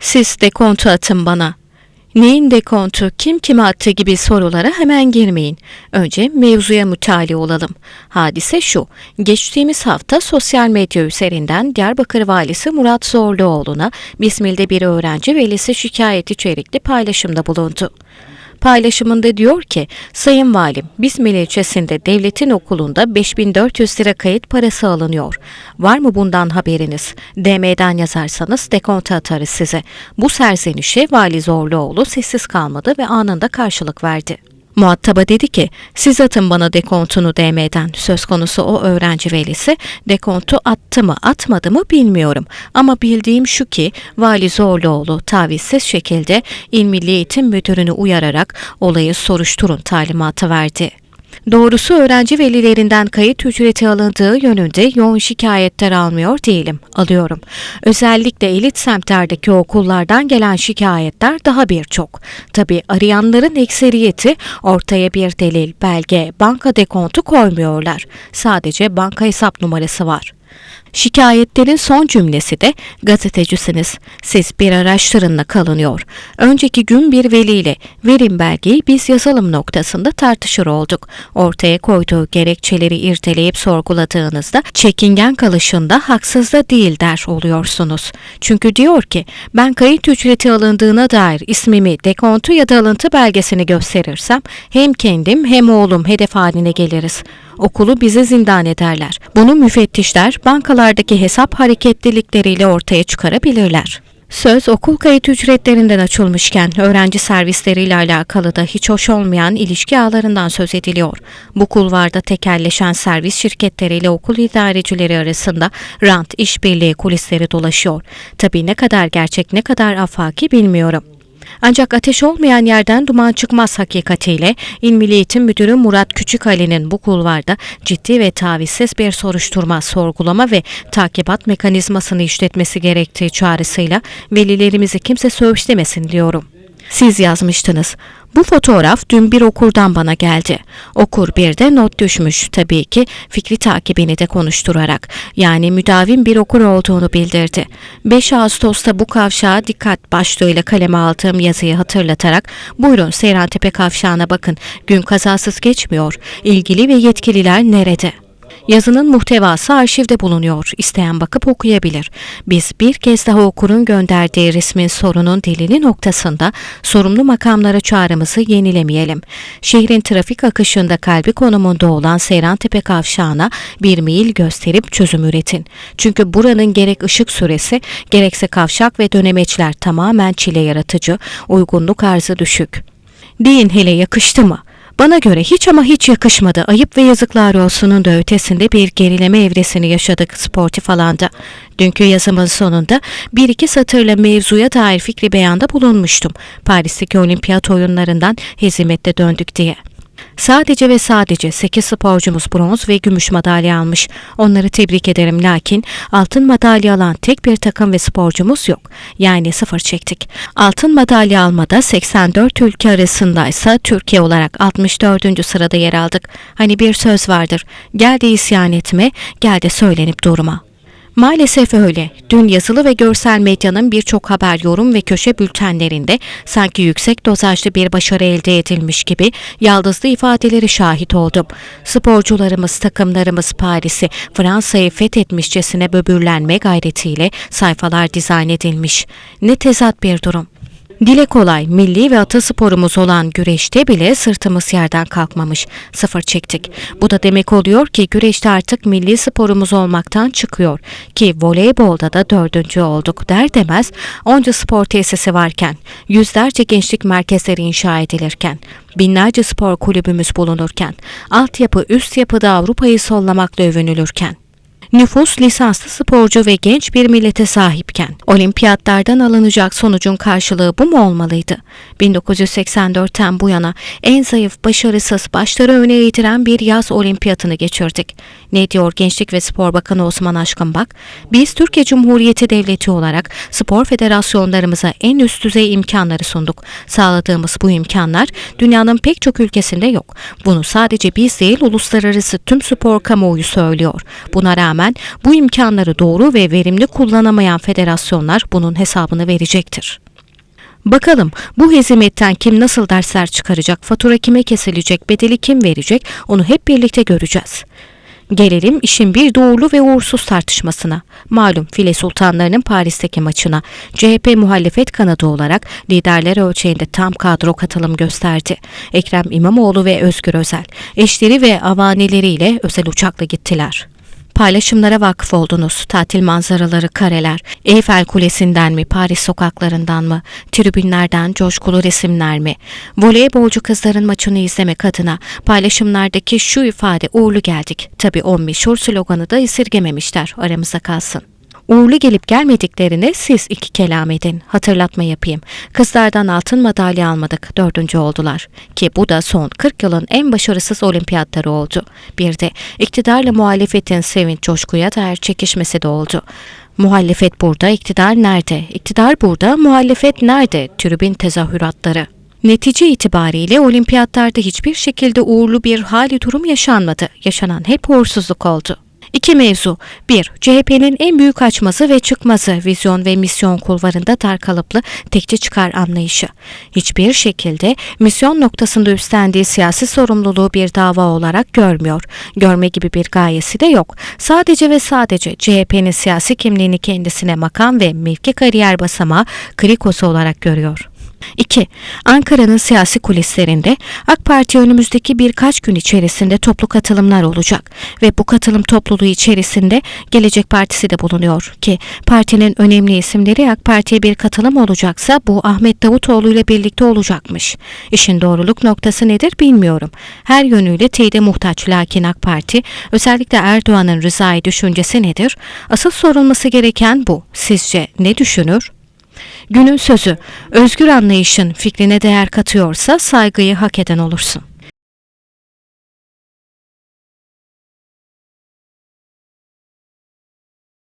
Siz dekontu atın bana. Neyin dekontu, kim kime attı gibi sorulara hemen girmeyin. Önce mevzuya mütali olalım. Hadise şu, geçtiğimiz hafta sosyal medya üzerinden Diyarbakır Valisi Murat Zorluoğlu'na Bismil'de bir öğrenci velisi şikayet içerikli paylaşımda bulundu. Paylaşımında diyor ki, Sayın Valim, Bismil ilçesinde devletin okulunda 5400 lira kayıt parası alınıyor. Var mı bundan haberiniz? DM'den yazarsanız dekonta atarız size. Bu serzenişe Vali Zorluoğlu sessiz kalmadı ve anında karşılık verdi. Muhataba dedi ki, siz atın bana dekontunu DM'den. Söz konusu o öğrenci velisi dekontu attı mı atmadı mı bilmiyorum. Ama bildiğim şu ki Vali Zorluoğlu tavizsiz şekilde İl Milli Eğitim Müdürünü uyararak olayı soruşturun talimatı verdi. Doğrusu öğrenci velilerinden kayıt ücreti alındığı yönünde yoğun şikayetler almıyor değilim. Alıyorum. Özellikle elit semtlerdeki okullardan gelen şikayetler daha birçok. Tabi arayanların ekseriyeti ortaya bir delil, belge, banka dekontu koymuyorlar. Sadece banka hesap numarası var. Şikayetlerin son cümlesi de gazetecisiniz. Siz bir araştırınla kalınıyor. Önceki gün bir veliyle verin belgeyi biz yazalım noktasında tartışır olduk. Ortaya koyduğu gerekçeleri irdeleyip sorguladığınızda çekingen kalışında haksız da değil der oluyorsunuz. Çünkü diyor ki ben kayıt ücreti alındığına dair ismimi, dekontu ya da alıntı belgesini gösterirsem hem kendim hem oğlum hedef haline geliriz okulu bize zindan ederler. Bunu müfettişler bankalardaki hesap hareketlilikleriyle ortaya çıkarabilirler. Söz okul kayıt ücretlerinden açılmışken öğrenci servisleriyle alakalı da hiç hoş olmayan ilişki ağlarından söz ediliyor. Bu kulvarda tekelleşen servis şirketleriyle okul idarecileri arasında rant işbirliği kulisleri dolaşıyor. Tabii ne kadar gerçek ne kadar afaki bilmiyorum. Ancak ateş olmayan yerden duman çıkmaz hakikatiyle İl Milli Eğitim Müdürü Murat Küçükali'nin bu kulvarda ciddi ve tavizsiz bir soruşturma, sorgulama ve takibat mekanizmasını işletmesi gerektiği çağrısıyla velilerimizi kimse söğüşlemesin diyorum. Siz yazmıştınız. Bu fotoğraf dün bir okurdan bana geldi. Okur bir de not düşmüş tabii ki fikri takibini de konuşturarak. Yani müdavim bir okur olduğunu bildirdi. 5 Ağustos'ta bu kavşağa dikkat başlığıyla kaleme aldığım yazıyı hatırlatarak buyurun Seyrantepe kavşağına bakın gün kazasız geçmiyor. İlgili ve yetkililer nerede? Yazının muhtevası arşivde bulunuyor. İsteyen bakıp okuyabilir. Biz bir kez daha okurun gönderdiği resmin sorunun delili noktasında sorumlu makamlara çağrımızı yenilemeyelim. Şehrin trafik akışında kalbi konumunda olan Seyrantepe kavşağına bir mil gösterip çözüm üretin. Çünkü buranın gerek ışık süresi gerekse kavşak ve dönemeçler tamamen çile yaratıcı, uygunluk arzı düşük. Deyin hele yakıştı mı? Bana göre hiç ama hiç yakışmadı. Ayıp ve yazıklar olsunun da ötesinde bir gerileme evresini yaşadık sportif alanda. Dünkü yazımın sonunda bir iki satırla mevzuya dair fikri beyanda bulunmuştum. Paris'teki olimpiyat oyunlarından hezimette döndük diye. Sadece ve sadece 8 sporcumuz bronz ve gümüş madalya almış. Onları tebrik ederim lakin altın madalya alan tek bir takım ve sporcumuz yok. Yani sıfır çektik. Altın madalya almada 84 ülke arasındaysa Türkiye olarak 64. sırada yer aldık. Hani bir söz vardır. Gel de isyan etme, gel de söylenip durma. Maalesef öyle. Dün yazılı ve görsel medyanın birçok haber, yorum ve köşe bültenlerinde sanki yüksek dozajlı bir başarı elde edilmiş gibi yaldızlı ifadeleri şahit oldum. Sporcularımız, takımlarımız Paris'i, Fransa'yı fethetmişçesine böbürlenme gayretiyle sayfalar dizayn edilmiş. Ne tezat bir durum. Dile kolay, milli ve atasporumuz olan güreşte bile sırtımız yerden kalkmamış. Sıfır çektik. Bu da demek oluyor ki güreşte artık milli sporumuz olmaktan çıkıyor. Ki voleybolda da dördüncü olduk der demez onca spor tesisi varken, yüzlerce gençlik merkezleri inşa edilirken, binlerce spor kulübümüz bulunurken, altyapı üst yapıda Avrupa'yı sollamakla övünülürken, Nüfus lisanslı sporcu ve genç bir millete sahipken olimpiyatlardan alınacak sonucun karşılığı bu mu olmalıydı? 1984'ten bu yana en zayıf, başarısız, başları öne eğdiren bir yaz olimpiyatını geçirdik. Ne diyor Gençlik ve Spor Bakanı Osman Aşkınbak? Biz Türkiye Cumhuriyeti Devleti olarak spor federasyonlarımıza en üst düzey imkanları sunduk. Sağladığımız bu imkanlar dünyanın pek çok ülkesinde yok. Bunu sadece biz değil uluslararası tüm spor kamuoyu söylüyor. Buna rağmen bu imkanları doğru ve verimli kullanamayan federasyonlar bunun hesabını verecektir. Bakalım bu hezimetten kim nasıl dersler çıkaracak, fatura kime kesilecek, bedeli kim verecek onu hep birlikte göreceğiz. Gelelim işin bir doğrulu ve uğursuz tartışmasına. Malum file sultanlarının Paris'teki maçına CHP muhalefet kanadı olarak liderler ölçeğinde tam kadro katılım gösterdi. Ekrem İmamoğlu ve Özgür Özel eşleri ve avaneleriyle özel uçakla gittiler. Paylaşımlara vakıf oldunuz. Tatil manzaraları, kareler, Eyfel Kulesi'nden mi, Paris sokaklarından mı, tribünlerden coşkulu resimler mi? Voleybolcu kızların maçını izlemek adına paylaşımlardaki şu ifade uğurlu geldik. Tabii o meşhur sloganı da esirgememişler aramıza kalsın. Uğurlu gelip gelmediklerini siz iki kelam edin. Hatırlatma yapayım. Kızlardan altın madalya almadık. Dördüncü oldular. Ki bu da son 40 yılın en başarısız olimpiyatları oldu. Bir de iktidarla muhalefetin sevinç coşkuya dair çekişmesi de oldu. Muhalefet burada, iktidar nerede? İktidar burada, muhalefet nerede? Tribün tezahüratları. Netice itibariyle olimpiyatlarda hiçbir şekilde uğurlu bir hali durum yaşanmadı. Yaşanan hep uğursuzluk oldu. İki mevzu. 1. CHP'nin en büyük açması ve çıkmazı vizyon ve misyon kulvarında dar kalıplı tekçi çıkar anlayışı. Hiçbir şekilde misyon noktasında üstlendiği siyasi sorumluluğu bir dava olarak görmüyor. Görme gibi bir gayesi de yok. Sadece ve sadece CHP'nin siyasi kimliğini kendisine makam ve mevki kariyer basamağı krikosu olarak görüyor. 2. Ankara'nın siyasi kulislerinde AK Parti önümüzdeki birkaç gün içerisinde toplu katılımlar olacak ve bu katılım topluluğu içerisinde Gelecek Partisi de bulunuyor ki partinin önemli isimleri AK Parti'ye bir katılım olacaksa bu Ahmet Davutoğlu ile birlikte olacakmış. İşin doğruluk noktası nedir bilmiyorum. Her yönüyle teyide muhtaç lakin AK Parti özellikle Erdoğan'ın rızayı düşüncesi nedir? Asıl sorulması gereken bu. Sizce ne düşünür? Günün sözü, özgür anlayışın fikrine değer katıyorsa saygıyı hak eden olursun.